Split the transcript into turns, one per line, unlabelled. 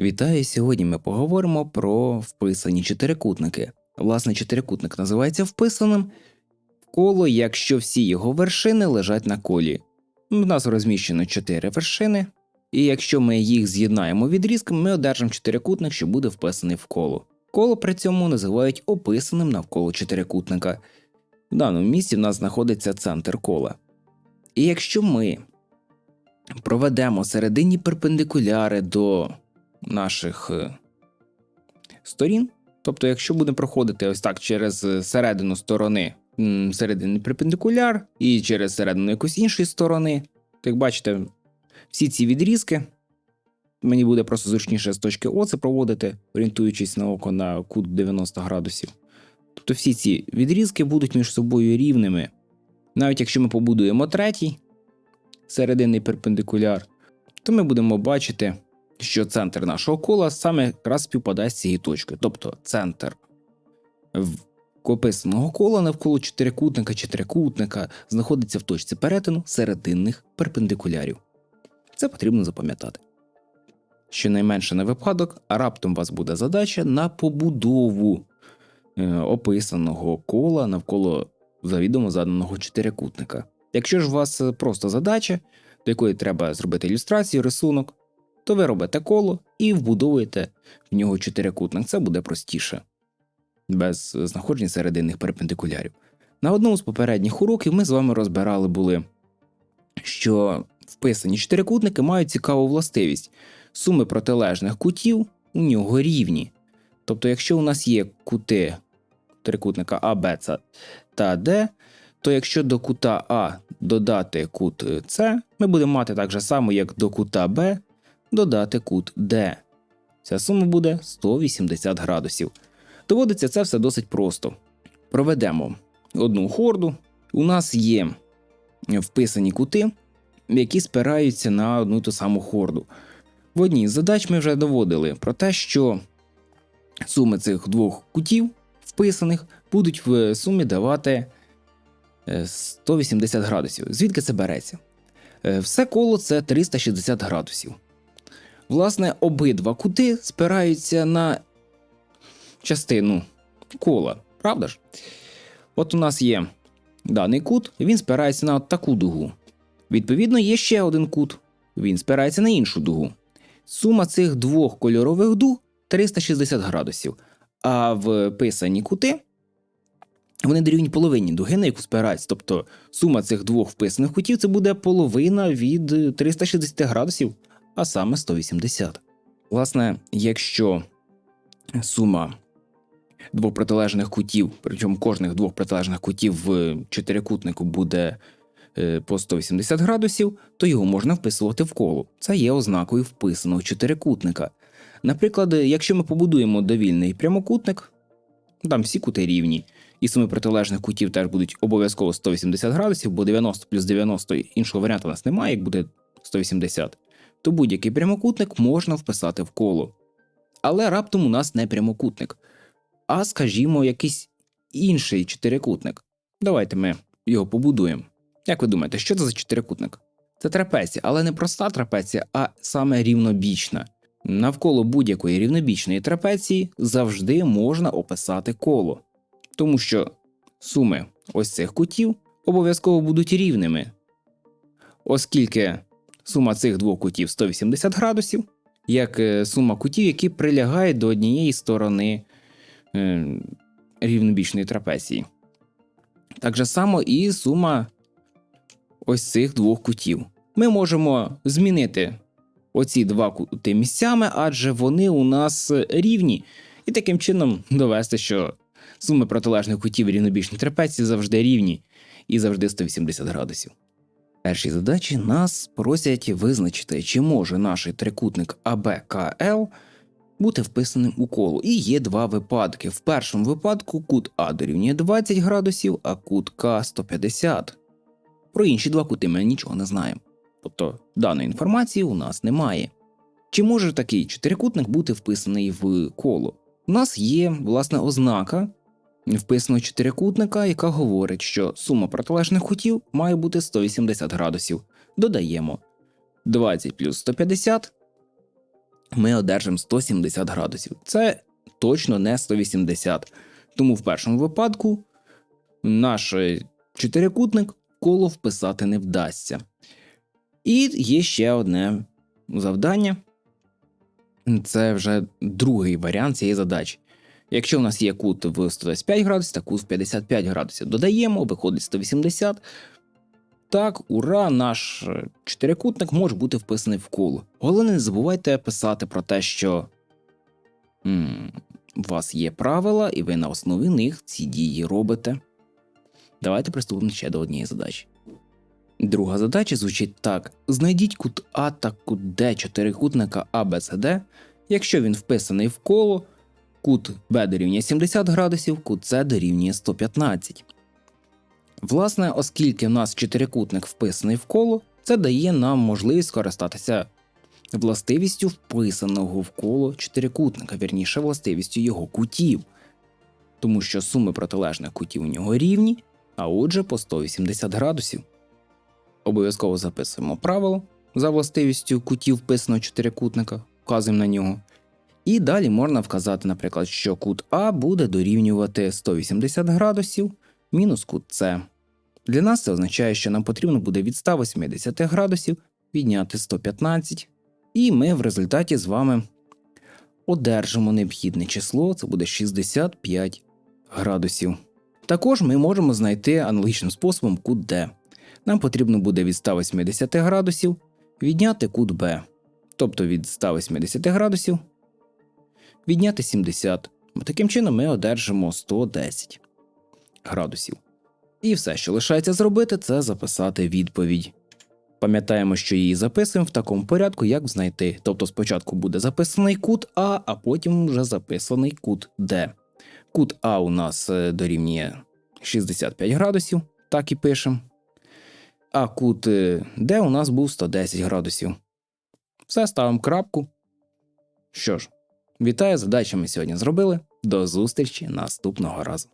Вітаю! Сьогодні ми поговоримо про вписані чотирикутники. Власне, чотирикутник називається вписаним коло, якщо всі його вершини лежать на колі. У нас розміщено чотири вершини, і якщо ми їх з'єднаємо відрізком, ми одержимо чотирикутник, що буде вписаний в коло. Коло при цьому називають описаним навколо чотирикутника. В даному місці в нас знаходиться центр кола. І якщо ми проведемо серединні перпендикуляри до наших е, сторін. Тобто, якщо будемо проходити ось так через е, середину сторони, м, серединний перпендикуляр, і через середину якоїсь іншої сторони, то як бачите, всі ці відрізки, мені буде просто зручніше з точки О це проводити, орієнтуючись на око на кут 90 градусів. Тобто всі ці відрізки будуть між собою рівними. Навіть якщо ми побудуємо третій серединний перпендикуляр, то ми будемо бачити що центр нашого кола саме якраз співпадає з цією точкою. Тобто центр описаного кола навколо чотирикутника чи трикутника знаходиться в точці перетину серединних перпендикулярів. Це потрібно запам'ятати. Щонайменше на випадок, а раптом у вас буде задача на побудову е, описаного кола навколо завідомо заданого чотирикутника. Якщо ж у вас просто задача, до якої треба зробити ілюстрацію, рисунок, то ви робите коло і вбудовуєте в нього чотирикутник. Це буде простіше, без знаходження серединних перпендикулярів. На одному з попередніх уроків ми з вами розбирали були, що вписані чотирикутники мають цікаву властивість. Суми протилежних кутів у нього рівні. Тобто, якщо у нас є кути трикутника А, Б, та Д, то якщо до кута А додати кут С, ми будемо мати так же само, як до кута Б додати кут D. Ця сума буде 180 градусів. Доводиться це все досить просто. Проведемо одну хорду. У нас є вписані кути, які спираються на одну ту саму хорду. В одній з задач ми вже доводили про те, що суми цих двох кутів вписаних будуть в сумі давати е, 180 градусів. Звідки це береться? Е, Все коло це 360 градусів. Власне, обидва кути спираються на частину кола, правда ж? От у нас є даний кут, він спирається на таку дугу. Відповідно, є ще один кут, він спирається на іншу дугу. Сума цих двох кольорових дуг 360 градусів. А в писані кути вони дорівнюють половині дуги, на яку спираються. Тобто сума цих двох вписаних кутів це буде половина від 360 градусів а саме 180. Власне, якщо сума двох протилежних кутів, причому кожних двох протилежних кутів в чотирикутнику буде е, по 180 градусів, то його можна вписувати в коло. Це є ознакою вписаного чотирикутника. Наприклад, якщо ми побудуємо довільний прямокутник, там всі кути рівні, і суми протилежних кутів теж будуть обов'язково 180 градусів, бо 90 плюс 90 іншого варіанту у нас немає, як буде 180 то будь-який прямокутник можна вписати в коло. Але раптом у нас не прямокутник, а, скажімо, якийсь інший чотирикутник. Давайте ми його побудуємо. Як ви думаєте, що це за чотирикутник? Це трапеція, але не проста трапеція, а саме рівнобічна. Навколо будь-якої рівнобічної трапеції завжди можна описати коло, тому що суми ось цих кутів обов'язково будуть рівними, оскільки Сума цих двох кутів 180 градусів, як е, сума кутів, які прилягають до однієї сторони е, рівнобічної трапеції. Так же само і сума ось цих двох кутів. Ми можемо змінити оці два кути місцями, адже вони у нас рівні, і таким чином довести, що суми протилежних кутів рівнобічної трапеції завжди рівні і завжди 180 градусів. Першій задачі нас просять визначити, чи може наш трикутник АБКЛ бути вписаним у коло. І є два випадки. В першому випадку кут А дорівнює 20 градусів, а кут К 150. Про інші два кути ми нічого не знаємо. Тобто даної інформації у нас немає. Чи може такий чотирикутник бути вписаний в коло? У нас є власне ознака вписано чотирикутника, яка говорить, що сума протилежних кутів має бути 180 градусів. Додаємо 20 плюс 150 ми одержимо 170 градусів. Це точно не 180. Тому в першому випадку наш е, чотирикутник коло вписати не вдасться. І є ще одне завдання. Це вже другий варіант цієї задачі. Якщо у нас є кут в 125 градусів та кут в 55 градусів, додаємо, виходить 180. Так, ура, наш е, чотирикутник може бути вписаний в коло. Головне, не забувайте писати про те, що м, у вас є правила, і ви на основі них ці дії робите. Давайте приступимо ще до однієї задачі. Друга задача звучить так: знайдіть кут А та кут Д чотирикутника ABCD, якщо він вписаний в коло, кут Б дорівнює 70 градусів, кут С дорівнює 115. Власне, оскільки в нас чотирикутник вписаний в коло, це дає нам можливість скористатися властивістю вписаного в коло чотирикутника, вірніше властивістю його кутів, тому що суми протилежних кутів у нього рівні, а отже по 180 градусів. Обов'язково записуємо правило за властивістю кутів вписаного чотирикутника, вказуємо на нього. І далі можна вказати, наприклад, що кут А буде дорівнювати 180 градусів мінус кут С. Для нас це означає, що нам потрібно буде від 180 градусів відняти 115, і ми в результаті з вами одержимо необхідне число, це буде 65 градусів. Також ми можемо знайти аналогічним способом кут Д. Нам потрібно буде від 180 градусів відняти кут Б, тобто від 180 градусів відняти 70. Таким чином ми одержимо 110 градусів. І все, що лишається зробити, це записати відповідь. Пам'ятаємо, що її записуємо в такому порядку, як знайти. Тобто спочатку буде записаний кут А, а потім вже записаний кут Д. Кут А у нас е, дорівнює 65 градусів, так і пишемо. А кут е, Д у нас був 110 градусів. Все, ставимо крапку. Що ж, вітаю, задачі ми сьогодні зробили. До зустрічі наступного разу.